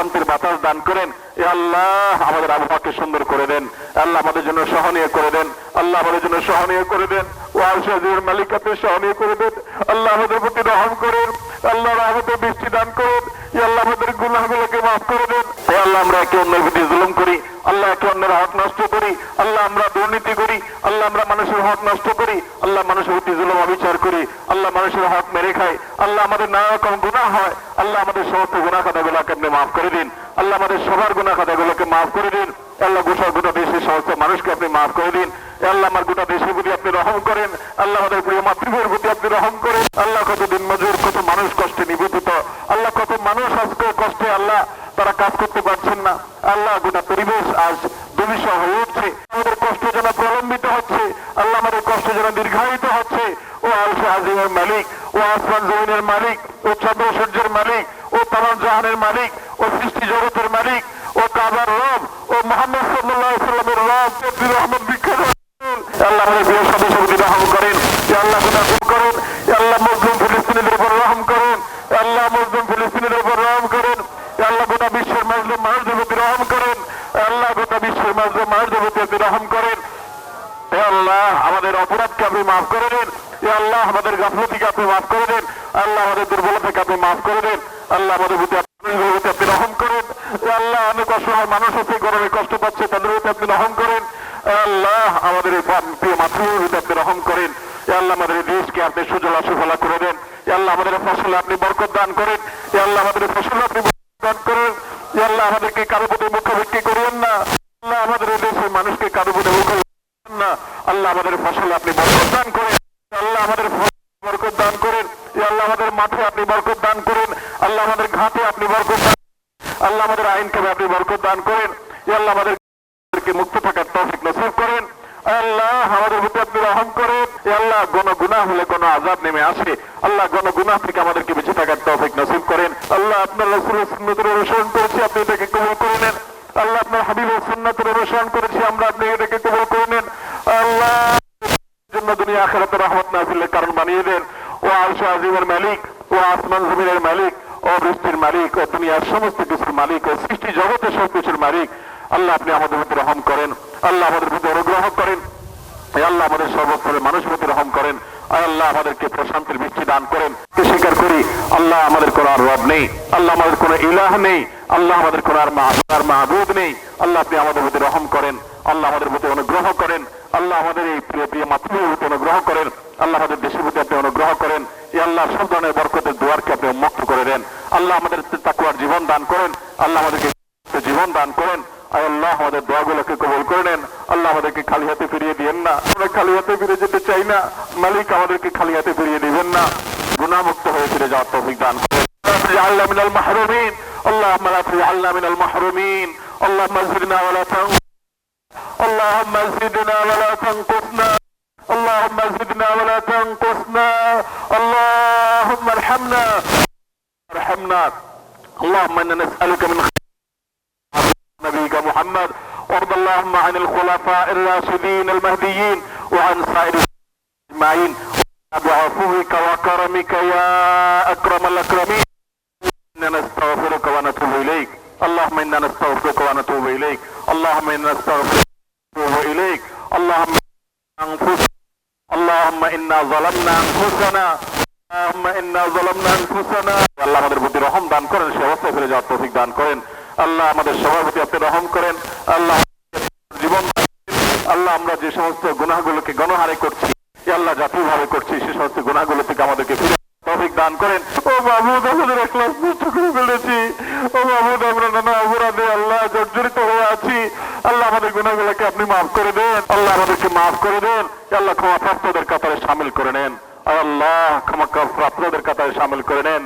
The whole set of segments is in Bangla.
প্রশান্তির বাতাস দান করেন। এ আল্লাহ, আমাদের আবহাওয়াকে সুন্দর করে দেন। আল্লাহ আমাদের জন্য সহনীয় করে দেন। আল্লাহ আমাদের জন্য সহনীয় করে দেন। ও মালিকাতে মালিক সহনীয় করে দেন। আল্লাহ আমাদের প্রতি রহম করেন। আল্লাহ রহমতে বৃষ্টি দান করেন এ আল্লাহ আমাদের গুনাহগুলোকে মাফ করে দেন হে আল্লাহ আমরা একে অন্যের প্রতি জুলুম করি আল্লাহ একে অন্যের হক নষ্ট করি আল্লাহ আমরা দুর্নীতি করি আল্লাহ আমরা মানুষের হক নষ্ট করি আল্লাহ মানুষের প্রতি জুলুম অবিচার আল্লাহ মানুষের হক মেরে খাই আল্লাহ আমাদের নানা রকম গুণা হয়। আল্লাহ আমাদের সমস্ত গুণা খাতাগুলোকে আপনি মাফ করে দিন। আল্লাহ আমাদের সবার গুণা খাতাগুলোকে মাফ করে দিন। আল্লাহ গোটা গোটা দেশের সমস্ত মানুষকে আপনি মাফ করে দিন। আল্লাহ আমার গোটা দেশের প্রতি আপনি রহম করেন। আল্লাহ আমাদের প্রিয় মাতৃভূমির প্রতি আপনি রহম করেন। আল্লাহ কত দিন মজুর, কত মানুষ কষ্টে নিবেদিত আল্লাহ কত মানুষ আজকে কষ্টে আল্লাহ তারা কাজ করতে পারছেন না আল্লাহ গোটা পরিবেশ আজ দুর্বিষহ হয়ে উঠছে আমাদের কষ্ট যেন প্রলম্বিত হচ্ছে আল্লাহ আমাদের কষ্ট যেন দীর্ঘায়িত হচ্ছে ও আলসে আজিমের মালিক ও আসমান জমিনের মালিক ও চন্দ্র সূর্যের মালিক ও তামান জাহানের মালিক ও সৃষ্টি জগতের মালিক ও কাবার রব ও মোহাম্মদ সাল্লাহ সাল্লামের রব, নবী রহমত বিখ্যাত আল্লাহ আমাদের প্রিয় সদস্য প্রতি রহম করেন। আল্লাহ গুণা গুম করেন। আল্লাহ, মজলুম ফিলিস্তিনিদের উপর রহম করেন। আল্লাহ, মজলুম ফিলিস্তিনিদের উপর রহম করেন। আল্লাহ, গোটা বিশ্বের মজলুম মানুষদের প্রতি রহম করেন। আল্লাহ, গোটা বিশ্বের মজলুম মানুষদের প্রতি রহম করেন। আল্লাহ, আমাদের অপরাধকে আপনি মাফ করে দেন। হে আল্লাহ, আমাদের গাফলতিকে আপনি মাফ করে দেন। আল্লাহ, আমাদের দুর্বলতাকে আপনি মাফ করে দেন। আল্লাহ, আমাদের প্রতি আপনি রহম করেন হে আল্লাহ অনেক অসহায় মানুষ আছে গরমে কষ্ট পাচ্ছে তাদের প্রতি আপনি রহম করেন। আল্লাহ আমাদের প্রিয় মাতৃভূমির প্রতি আপনি রহম করেন। আল্লাহ আমাদের দেশকে আপনি সুজলা সুফলা করে দেন। আল্লাহ আমাদের ফসলে আপনি বরকত দান করেন। আল্লাহ আমাদের ফসলে আপনি দান করেন। আল্লাহ আমাদেরকে কারও প্রতি মুখাভিক্ষি করিয়েন না। আল্লাহ আমাদের দেশের মানুষকে কারও প্রতি মুখাভিক্ষি না। আল্লাহ আমাদের ফসলে আপনি বরকত দান করেন। আল্লাহ আমাদের ফসলে বরকত দান করেন। আল্লাহ আমাদের মাঠে আপনি বরকত দান করেন আল্লাহ আমাদের ঘাটে আপনি বরকত দান আল্লাহ আমাদের আইন কামে আপনি বরকত দান করেন ইয়া আল্লাহ আমাদেরকে মুক্ত থাকার তৌফিক নসিব করেন আল্লাহ আমাদের প্রতি আপনি রহম করেন। আল্লাহ গণ গুনাহ হলে কোনো আজাব নেমে আসে। আল্লাহ গণ গুনাহ থেকে আমাদেরকে বেঁচে থাকার তৌফিক নসিব করেন। আল্লাহ, আপনার রসুলের সুন্নতের অনুসরণ করেছি, আপনি এটাকে কবুল করে নেন। আল্লাহ, আপনার হাবিবের সুন্নতের অনুসরণ করেছি, আমরা আপনি এটাকে কবুল করে নেন। আল্লাহ, জন্য দুনিয়া আখেরাতে রহমত নাজিলের কারণ বানিয়ে দেন। ও আলসা আজিমের মালিক, ও আসমান জমিনের মালিক, ও বৃষ্টির মালিক, ও দুনিয়ার সমস্ত কিছুর মালিক, ও সৃষ্টি জগতের সব কিছুর মালিক। আল্লাহ, আপনি আমাদের প্রতি রহম করেন। আল্লাহ, আমাদের প্রতি অনুগ্রহ করেন হে আল্লাহ আমাদের সর্বস্তরের মানুষ প্রতি রহম করেন। আল্লাহ আমাদেরকে প্রশান্তির বৃষ্টি দান করেন। স্বীকার করি, আল্লাহ আমাদের কোন আর রব নেই, আল্লাহ আমাদের কোন ইলাহ নেই, আল্লাহ আমাদের কোন আর আর মাহবুদ নেই। আল্লাহ আপনি আমাদের প্রতি রহম করেন, আল্লাহ আমাদের প্রতি অনুগ্রহ করেন, আল্লাহ আমাদের এই প্রিয় প্রিয় মাতৃভূমির প্রতি অনুগ্রহ করেন, আল্লাহ আমাদের দেশের প্রতি আপনি অনুগ্রহ করেন এই আল্লাহ সব ধরনের বরকতের দুয়ারকে আপনি মুক্ত করে দেন। আল্লাহ আমাদের তাকুয়ার জীবন দান করেন, আল্লাহ আমাদেরকে জীবন দান করেন আয় আল্লাহ আমাদের দোয়াগুলোকে কবল করে নেন আল্লাহ আমাদেরকে খালি হাতে ফিরিয়ে দিয়েন না আমরা খালি হাতে ফিরে যেতে চাই না মালিক আমাদেরকে খালি হাতে ফিরিয়ে দিবেন না গুণামুক্ত হয়ে ফিরে যাওয়ার তৌফিক দান করেন আল্লাহ মিনাল মাহরুমিন اللهم لا تجعلنا من المحرومين اللهم زدنا ولا تنقصنا اللهم زدنا ولا تنقصنا اللهم زدنا ولا تنقصنا اللهم ارحمنا ارحمنا اللهم انا نسالك من خير نبيك محمد وارض اللهم عن الخلفاء الراشدين المهديين وعن سائر اجمعين بعفوك وكرمك يا اكرم الاكرمين انا نستغفرك ونتوب اليك اللهم انا نستغفرك ونتوب اليك اللهم انا نستغفرك ونتوب اليك اللهم انفسنا اللهم انا ظلمنا انفسنا اللهم انا ظلمنا انفسنا আল্লাহ আমাদের প্রতি রহম দান করেন সে অবস্থায় ফিরে যাওয়ার তৌফিক দান করেন আল্লাহ আমাদের সবার প্রতি আপনি রহম করেন আল্লাহ যে সমস্ত গুনাহগুলোকে গণহারে করছি আল্লাহ জাতীয়ভাবে করছি, সে সমস্ত গুনাহগুলো থেকে আমাদেরকে ফিরে তৌফিক দান করেন। ও করে ফেলেছি ও আমরা নানা অপরাধে আল্লাহ জর্জরিত হয়ে আছি। আল্লাহ আমাদের আপনি মাফ করে দেন। আল্লাহ আমাদেরকে মাফ করে দেন। আল্লাহ ক্ষমা প্রাপ্তদের কাতারে সামিল করে নেন। আল্লাহ ক্ষমা প্রাপ্তদের কাতারে সামিল করে নেন।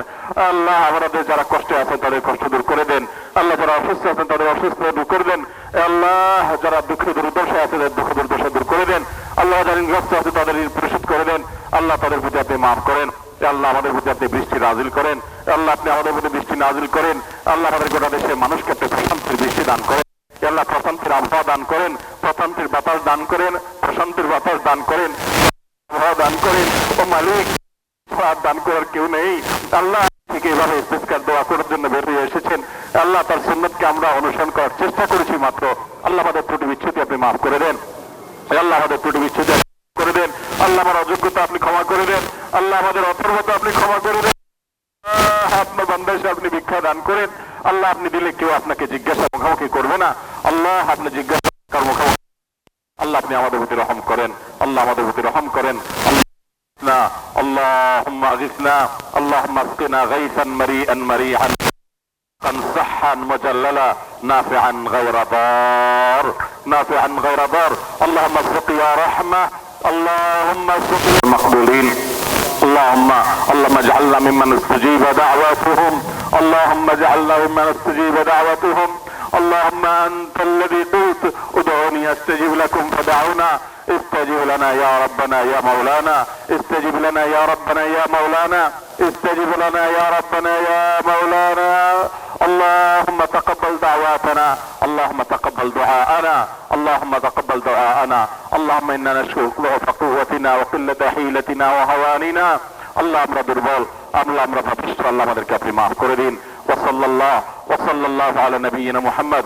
আল্লাহ আমাদের যারা কষ্টে আছেন, তাদের কষ্ট দূর করে দেন। আল্লাহ যারা অসুস্থ আছেন, তাদের অসুস্থ দূর করে দেন। আল্লাহ, যারা দুঃখে দুর্দশা আছে, তাদের দুঃখ দুর্দশা দূর করে দেন। আল্লাহ যারা ঋণগ্রস্ত আছে, তাদের ঋণ পরিশোধ করে দেন। আল্লাহ তাদের প্রতি আপনি মাফ করেন। আল্লাহ আমাদের প্রতি আপনি বৃষ্টি নাজিল করেন। আল্লাহ আপনি আমাদের প্রতি বৃষ্টি নাজিল করেন। আল্লাহ আমাদের গোটা দেশের মানুষকে আপনি প্রশান্তির বৃষ্টি দান করেন। আল্লাহ প্রশান্তির আবহাওয়া দান করেন। প্রশান্তির বাতাস দান করেন। প্রশান্তির বাতাস দান করেন। আবহাওয়া দান করেন। ও মালিক দান করার কেউ নেই। আল্লাহ থেকে এভাবে ইস্তেস্কার দোয়া করার জন্য বের হয়ে এসেছেন। আল্লাহ তার সুন্নতকে আমরা অনুসরণ করার চেষ্টা করেছি মাত্র। আল্লাহ আমাদের ত্রুটি বিচ্ছুতি আপনি মাফ করে দেন। আল্লাহ আমাদের ত্রুটি বিচ্ছুতি করে দেন। আল্লাহ আমার অযোগ্যতা আপনি ক্ষমা করে দেন। আল্লাহ আমাদের অথর্বতা আপনি ক্ষমা করে দেন। আপনার বান্দাসে আপনি ভিক্ষা দান করেন। আল্লাহ আপনি দিলে কেউ আপনাকে জিজ্ঞাসা মুখামুখি করবে না। আল্লাহ আপনি জিজ্ঞাসা মুখামুখি আল্লাহ আপনি আমাদের প্রতি রহম করেন। আল্লাহ আমাদের প্রতি রহম করেন। আল্লাহ اللهم أغثنا اللهم اسقنا غيثا مريئا مريعا صحا مجللا نافعا غير ضار نافعا غير ضار. اللهم اسق يا رحمة اللهم اسق المقبولين اللهم اللهم اجعلنا ممن استجيب دعواتهم اللهم اجعلنا ممن استجيب دعوتهم. اللهم أنت الذي قلت ادعوني استجب لكم فدعونا استجب لنا يا ربنا يا مولانا استجب لنا يا ربنا يا مولانا استجب لنا يا ربنا يا مولانا اللهم تقبل دعواتنا اللهم تقبل دعاءنا اللهم تقبل دعاءنا اللهم انا نشكو ضعف قوتنا وقلة حيلتنا وهواننا আল্লাহ আমরা দুর্বল আল্লাহ আমরা পাপিষ্ঠ আল্লাহ আমাদেরকে আপনি মাফ করে দিন ওসল্লাহ ওসল্লাহ আলা নবীনা মুহাম্মদ